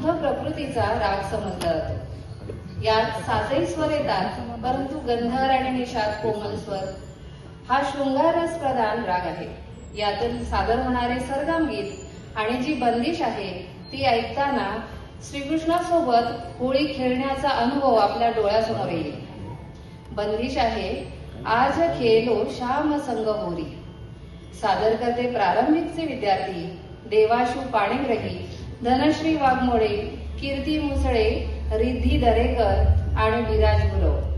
शुद्ध प्रकृतीचा राग समजला जातो. यात सातही स्वर येतात परंतु गंधर आणि निषाद कोमल स्वर. हा शृंगारस प्रधान राग आहे. यातून सादर होणारे सरगम गीत आणि जी बंदिश आहे ती ऐकताना श्रीकृष्णासोबत होळी खेळण्याचा अनुभव आपल्या डोळ्यासमोर येईल. बंदिश आहे आज खेलो श्याम संग होरी. सादर करते प्रारंभिकचे विद्यार्थी देवाशू पाणीग्रही धनश्री वाघमोडे कीर्ती मुसळे रिद्धी दरेकर आणि विराज गुरव.